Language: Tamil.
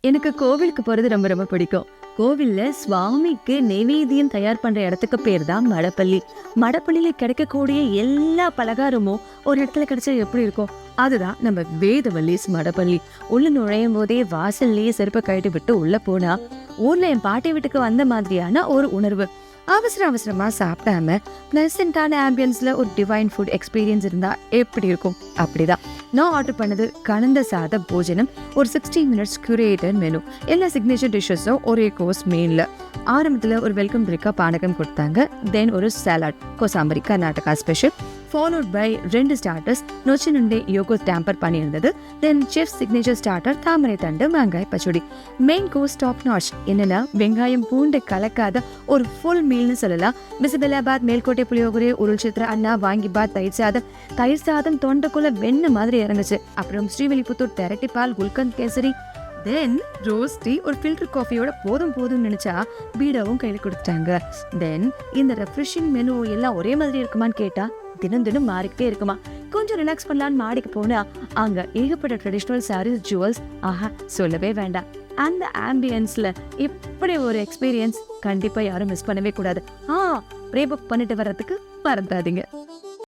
எனக்கு கோவிலுக்கு போறது ரொம்ப ரொம்ப பிடிக்கும். கோவில்ல சுவாமிக்கு நெவேதியம் தயார் பண்ற இடத்துக்கு பேர் தான் மடப்பள்ளி. மடப்பள்ளியில கிடைக்கக்கூடிய எல்லா பலகாரமும் ஒரு இடத்துல கிடைச்சா எப்படி இருக்கும்? அதுதான் நம்ம வேதவல்லிஸ் மடப்பள்ளி. உள்ள நுழையும் போதே வாசல்லையே செருப்பை கழட்டி விட்டு உள்ள போனா ஊர்ல என் பாட்டி வீட்டுக்கு வந்த மாதிரியான ஒரு உணர்வு. அவசர அவசரமா சாப்பிடாம பிளசண்டான ஆம்பியன்ஸ்ல ஒரு டிவைன் ஃபுட் எக்ஸ்பீரியன்ஸ் இருந்தா எப்படி இருக்கும்? அப்படிதான். நான் ஆர்டர் பண்ணது கலந்த சாத போஜனம் ஒரு சிக்ஸ்டி மினிட்ஸ் கியூரேட்டட் மெனு எல்லா சிக்னேச்சர் டிஷ்ஷஸும் ஒரே கோர்ஸ் மெயின்ல ஆரம்பத்துல ஒரு வெல்கம் ட்ரிக்கா பானகம் கொடுத்தாங்க. தென் ஒரு salad kosambari Karnataka special followed by ரெண்டு ஸ்டார்டர்ஸ் நொச்சி நுண்டே யோகோ டேம்பர் பண்ணியிருந்தது தென் செஃப் சிக்னேச்சர் ஸ்டார்டர் தாமரை தண்டு மாங்காய் பச்சடி மெயின் கோர்ஸ் டாப் நாச் என்னன்னா வெங்காயம் பூண்டு கலக்காத ஒரு ஃபுல் மீல்னு சொல்லலாம் பிசிபெல்லாபாத் மேல்கோட்டை புளியோகரே உருள் சித்திர அண்ணா வாங்கிபாத் தயிர் சாதம் தயிர் சாதம் தொண்டைக்குள்ள வெண்ணெய் மாதிரி இறங்குச்சு அப்புறம் ஸ்ரீவில்லிபுத்தூர் தெரட்டி பால் gulkand kesari then rose tea ஒரு ஃபில்டர் காஃபியோட போதும் போதும்னு நினைச்சா பீடாவும் கையில் கொடுத்துட்டாங்க தென் இந்த ரெஃப்ரெஷிங் மெனு எல்லாம் ஒரே மாதிரி இருக்குமான்னு கேட்டா தினம் தினம் மாறிக்கிட்டே இருக்குமா? கொஞ்சம் ரிலாக்ஸ் பண்ணலான்னு மாடிக்கு போனா அங்க ஏகப்பட்ட ட்ரெடிஷ்னல் சாரீஸ் ஜுவல்ஸ் ஆஹா சொல்லவே வேண்டாம். அந்த ஆம்பியன்ஸ்ல இப்படி ஒரு எக்ஸ்பீரியன்ஸ் கண்டிப்பா யாரும் மிஸ் பண்ணவே கூடாது. ஆ ப்ரே புக் பண்ணிட்டு வர்றதுக்கு மறந்துடாதீங்க